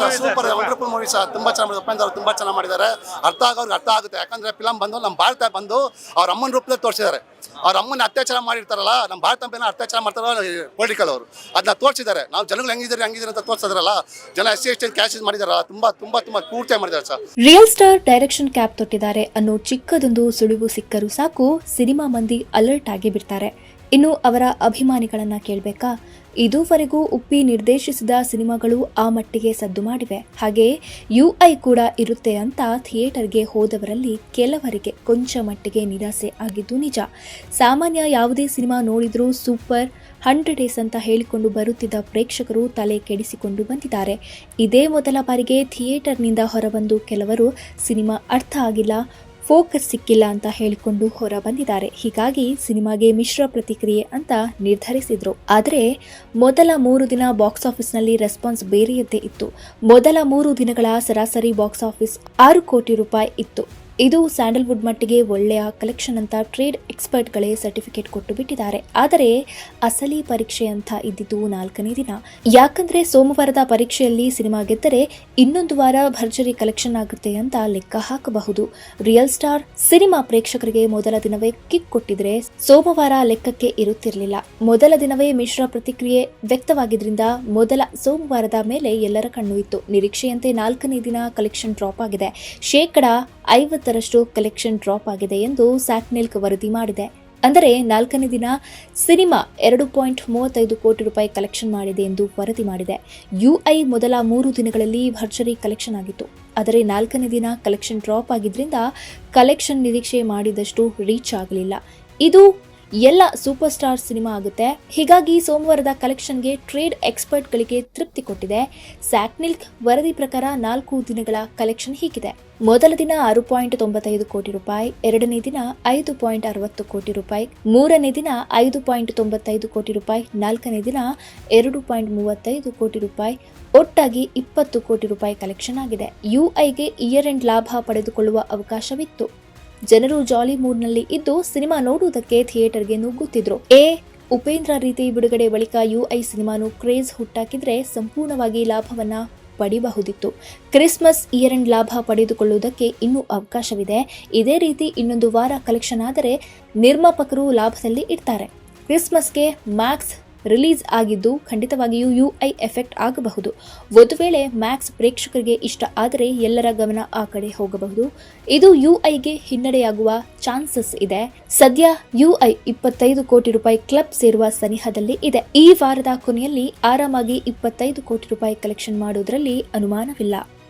Sir super wonderful movie sir. ತುಂಬಾ ಚೆನ್ನಾಗಿ ಮಾಡಿದ್ದಾರೆ ಉಪೇಂದ್ರ ಅವರು ತುಂಬಾ ಚೆನ್ನಾಗಿ ಮಾಡಿದ್ದಾರೆ. ಅರ್ಥ ಆಗೋರ್ಗೆ ಅರ್ಥ ಆಗುತ್ತೆ. ಯಾಕಂದ್ರೆ ಫಿಲಮ್ ಬಂದು ನಮ್ಮ ಭಾರತ ಬಂದು ಅವ್ರ ಅಮ್ಮನ ರೂಪದಲ್ಲಿ ತೋರಿಸಿದ್ದಾರೆ. ಅವ್ರ ಅಮ್ಮನ ಅತ್ಯಾಚಾರ ಮಾಡಿರ್ತಾರಲ್ಲ ನಮ್ಮ ಭಾರತ ಮೇಲೆ ಅತ್ಯಾಚಾರ ಮಾಡ್ತಾರಲ್ಲ ಪೊಲಿಟಿಕಲ್ ಅವರು. ಅದನ್ನ ತೋರಿಸಿದ್ದಾರೆ. ನಾವು ಜನಗಳು ಹೆಂಗಿದ್ದಾರೆ ಹೆಂಗಿದ್ದಾರೆ ಅಂತ ತೋರಿಸಿದ್ರಲ್ಲ ಜನ ಎಸ್ ಸಿ ಎಸ್ ಟಿ ಕ್ಯಾಶಸ್ ಮಾಡಿದಾರಲ್ಲ ತುಂಬಾ ತುಂಬಾ ತುಂಬಾ ಪೂರ್ತಿ ಮಾಡಿದ್ದಾರೆ sir. Real star direction cap ತೊಟ್ಟಿದ್ದಾರೆ ಅನ್ನೋ ಚಿಕ್ಕದೊಂದು ಸುಳಿವು ಸಿಕ್ಕರೂ ಸಾಕು ಸಿನಿಮಾ ಮಂದಿ ಅಲರ್ಟ್ ಆಗಿ ಬಿಡ್ತಾರೆ. ಇನ್ನು ಅವರ ಅಭಿಮಾನಿಗಳನ್ನ ಕೇಳಬೇಕಾ? ಇದುವರೆಗೂ ಉಪ್ಪಿ ನಿರ್ದೇಶಿಸಿದ ಸಿನಿಮಾಗಳು ಆ ಮಟ್ಟಿಗೆ ಸದ್ದು ಮಾಡಿವೆ. ಹಾಗೆಯೇ ಐ ಕೂಡ ಇರುತ್ತೆ ಅಂತ ಥಿಯೇಟರ್ಗೆ ಹೋದವರಲ್ಲಿ ಕೆಲವರಿಗೆ ಕೊಂಚ ಮಟ್ಟಿಗೆ ನಿರಾಸೆ ಆಗಿದ್ದು ನಿಜ. ಸಾಮಾನ್ಯ ಯಾವುದೇ ಸಿನಿಮಾ ನೋಡಿದರೂ ಸೂಪರ್, ಹಂಡ್ರೆಡ್ ಡೇಸ್ ಅಂತ ಹೇಳಿಕೊಂಡು ಬರುತ್ತಿದ್ದ ಪ್ರೇಕ್ಷಕರು ತಲೆ ಕೆಡಿಸಿಕೊಂಡು ಬಂದಿದ್ದಾರೆ. ಇದೇ ಮೊದಲ ಬಾರಿಗೆ ಥಿಯೇಟರ್ನಿಂದ ಹೊರಬಂದು ಕೆಲವರು ಸಿನಿಮಾ ಅರ್ಥ ಆಗಿಲ್ಲ ಫೋಕಸ್ ಸಿಕ್ಕಿಲ್ಲ ಅಂತ ಹೇಳಿಕೊಂಡು ಹೊರ ಬಂದಿದ್ದಾರೆ ಹೀಗಾಗಿ ಸಿನಿಮಾಗೆ ಮಿಶ್ರ ಪ್ರತಿಕ್ರಿಯೆ ಅಂತ ನಿರ್ಧರಿಸಿದ್ರು. ಆದರೆ ಮೊದಲ ಮೂರು ದಿನ ಬಾಕ್ಸ್ ಆಫೀಸ್ನಲ್ಲಿ ರೆಸ್ಪಾನ್ಸ್ ಬೇರೆಯದ್ದೇ ಇತ್ತು. ಮೊದಲ ಮೂರು ದಿನಗಳ ಸರಾಸರಿ ಬಾಕ್ಸ್ ಆಫೀಸ್ ಆರು ಕೋಟಿ ರೂಪಾಯಿ ಇತ್ತು. ಇದು ಸ್ಯಾಂಡಲ್ವುಡ್ ಮಟ್ಟಿಗೆ ಒಳ್ಳೆಯ ಕಲೆಕ್ಷನ್ ಅಂತ ಟ್ರೇಡ್ ಎಕ್ಸ್ಪರ್ಟ್ಗಳೇ ಸರ್ಟಿಫಿಕೇಟ್ ಕೊಟ್ಟು ಬಿಟ್ಟಿದ್ದಾರೆ. ಆದರೆ ಅಸಲಿ ಪರೀಕ್ಷೆ ಅಂತ ಇದ್ದಿದ್ದು ನಾಲ್ಕನೇ ದಿನ. ಯಾಕಂದ್ರೆ ಸೋಮವಾರದ ಪರೀಕ್ಷೆಯಲ್ಲಿ ಸಿನಿಮಾ ಗೆದ್ದರೆ ಇನ್ನೊಂದು ವಾರ ಭರ್ಜರಿ ಕಲೆಕ್ಷನ್ ಆಗುತ್ತೆ ಅಂತ ಲೆಕ್ಕ ಹಾಕಬಹುದು. ರಿಯಲ್ ಸ್ಟಾರ್ ಸಿನಿಮಾ ಪ್ರೇಕ್ಷಕರಿಗೆ ಮೊದಲ ದಿನವೇ ಕಿಕ್ ಕೊಟ್ಟಿದ್ರೆ ಸೋಮವಾರ ಲೆಕ್ಕಕ್ಕೆ ಇರುತ್ತಿರಲಿಲ್ಲ. ಮೊದಲ ದಿನವೇ ಮಿಶ್ರ ಪ್ರತಿಕ್ರಿಯೆ ವ್ಯಕ್ತವಾಗಿದ್ರಿಂದ ಮೊದಲ ಸೋಮವಾರದ ಮೇಲೆ ಎಲ್ಲರ ಕಣ್ಣು ಇತ್ತು. ನಿರೀಕ್ಷೆಯಂತೆ ನಾಲ್ಕನೇ ದಿನ ಕಲೆಕ್ಷನ್ ಡ್ರಾಪ್ ಆಗಿದೆ. ಶೇಕಡ ಐವತ್ತರಷ್ಟು ಕಲೆಕ್ಷನ್ ಡ್ರಾಪ್ ಆಗಿದೆ ಎಂದು ಸ್ಯಾಕ್ನೆಲ್ಕ್ ವರದಿ ಮಾಡಿದೆ. ಅಂದರೆ ನಾಲ್ಕನೇ ದಿನ ಸಿನಿಮಾ ಎರಡು ಪಾಯಿಂಟ್ ಮೂವತ್ತೈದು ಕೋಟಿ ರೂಪಾಯಿ ಕಲೆಕ್ಷನ್ ಮಾಡಿದೆ ಎಂದು ವರದಿ ಮಾಡಿದೆ. ಯುಐ ಮೊದಲ ಮೂರು ದಿನಗಳಲ್ಲಿ ಭರ್ಜರಿ ಕಲೆಕ್ಷನ್ ಆಗಿತ್ತು. ಆದರೆ ನಾಲ್ಕನೇ ದಿನ ಕಲೆಕ್ಷನ್ ಡ್ರಾಪ್ ಆಗಿದ್ದರಿಂದ ಕಲೆಕ್ಷನ್ ನಿರೀಕ್ಷೆ ಮಾಡಿದಷ್ಟು ರೀಚ್ ಆಗಲಿಲ್ಲ. ಇದು ಎಲ್ಲ ಸೂಪರ್ ಸ್ಟಾರ್ ಸಿನಿಮಾ ಆಗುತ್ತೆ. ಹೀಗಾಗಿ ಸೋಮವಾರದ ಕಲೆಕ್ಷನ್ಗೆ ಟ್ರೇಡ್ ಎಕ್ಸ್ಪರ್ಟ್ಗಳಿಗೆ ತೃಪ್ತಿ ಕೊಟ್ಟಿದೆ. ಸ್ಯಾಕ್ನಿಲ್ಕ್ ವರದಿ ಪ್ರಕಾರ ನಾಲ್ಕು ದಿನಗಳ ಕಲೆಕ್ಷನ್ ಹೀಗಿದೆ. ಮೊದಲ ದಿನ ಆರು ಪಾಯಿಂಟ್ ತೊಂಬತ್ತೈದು ಕೋಟಿ ರೂಪಾಯಿ, ಎರಡನೇ ದಿನ ಐದು ಪಾಯಿಂಟ್ ಅರವತ್ತು ಕೋಟಿ ರೂಪಾಯಿ, ಮೂರನೇ ದಿನ ಐದು ಪಾಯಿಂಟ್ ತೊಂಬತ್ತೈದು ಕೋಟಿ ರೂಪಾಯಿ, ನಾಲ್ಕನೇ ದಿನ ಎರಡು ಪಾಯಿಂಟ್ ಮೂವತ್ತೈದು ಕೋಟಿ ರೂಪಾಯಿ, ಒಟ್ಟಾಗಿ ಇಪ್ಪತ್ತು ಕೋಟಿ ರೂಪಾಯಿ ಕಲೆಕ್ಷನ್ ಆಗಿದೆ. ಯುಐಗೆ ಇಯರ್ ಎಂಡ್ ಲಾಭ ಪಡೆದುಕೊಳ್ಳುವ ಅವಕಾಶವಿತ್ತು. ಜನರು ಜಾಲಿ ಮೂಡ್ನಲ್ಲಿ ಇದ್ದು ಸಿನಿಮಾ ನೋಡುವುದಕ್ಕೆ ಥಿಯೇಟರ್ಗೆ ನುಗ್ಗುತ್ತಿದ್ರು. ಎ. ಉಪೇಂದ್ರ ರೀತಿ ಬಿಡುಗಡೆ ಬಳಿಕ ಯುಐ ಸಿನಿಮಾನು ಕ್ರೇಜ್ ಹುಟ್ಟಾಕಿದ್ರೆ ಸಂಪೂರ್ಣವಾಗಿ ಲಾಭವನ್ನ ಪಡಿಬಹುದಿತ್ತು. ಕ್ರಿಸ್ಮಸ್ ಇಯರ್ ಎಂಡ್ ಲಾಭ ಪಡೆದುಕೊಳ್ಳುವುದಕ್ಕೆ ಇನ್ನೂ ಅವಕಾಶವಿದೆ. ಇದೇ ರೀತಿ ಇನ್ನೊಂದು ವಾರ ಕಲೆಕ್ಷನ್ ಆದರೆ ನಿರ್ಮಾಪಕರು ಲಾಭದಲ್ಲಿ ಇರ್ತಾರೆ ಕ್ರಿಸ್ಮಸ್ಗೆ ಮ್ಯಾಕ್ಸ್ ರಿಲೀಸ್ ಆಗಿದ್ದು ಖಂಡಿತವಾಗಿಯೂ ಯು ಐ ಎಫೆಕ್ಟ್ ಆಗಬಹುದು. ಒಂದು ವೇಳೆ ಮ್ಯಾಕ್ಸ್ ಪ್ರೇಕ್ಷಕರಿಗೆ ಇಷ್ಟ ಆದರೆ ಎಲ್ಲರ ಗಮನ ಆ ಕಡೆ ಹೋಗಬಹುದು. ಇದು ಯು ಐಗೆ ಹಿನ್ನಡೆಯಾಗುವ ಚಾನ್ಸಸ್ ಇದೆ. ಸದ್ಯ ಯು ಐ ಇಪ್ಪತ್ತೈದು ಕೋಟಿ ರೂಪಾಯಿ ಕ್ಲಬ್ ಸೇರುವ ಸನಿಹದಲ್ಲಿ ಇದೆ. ಈ ವಾರದ ಕೊನೆಯಲ್ಲಿ ಆರಾಮಾಗಿ ಇಪ್ಪತ್ತೈದು ಕೋಟಿ ರೂಪಾಯಿ ಕಲೆಕ್ಷನ್ ಮಾಡುವುದರಲ್ಲಿ ಅನುಮಾನವಿಲ್ಲ.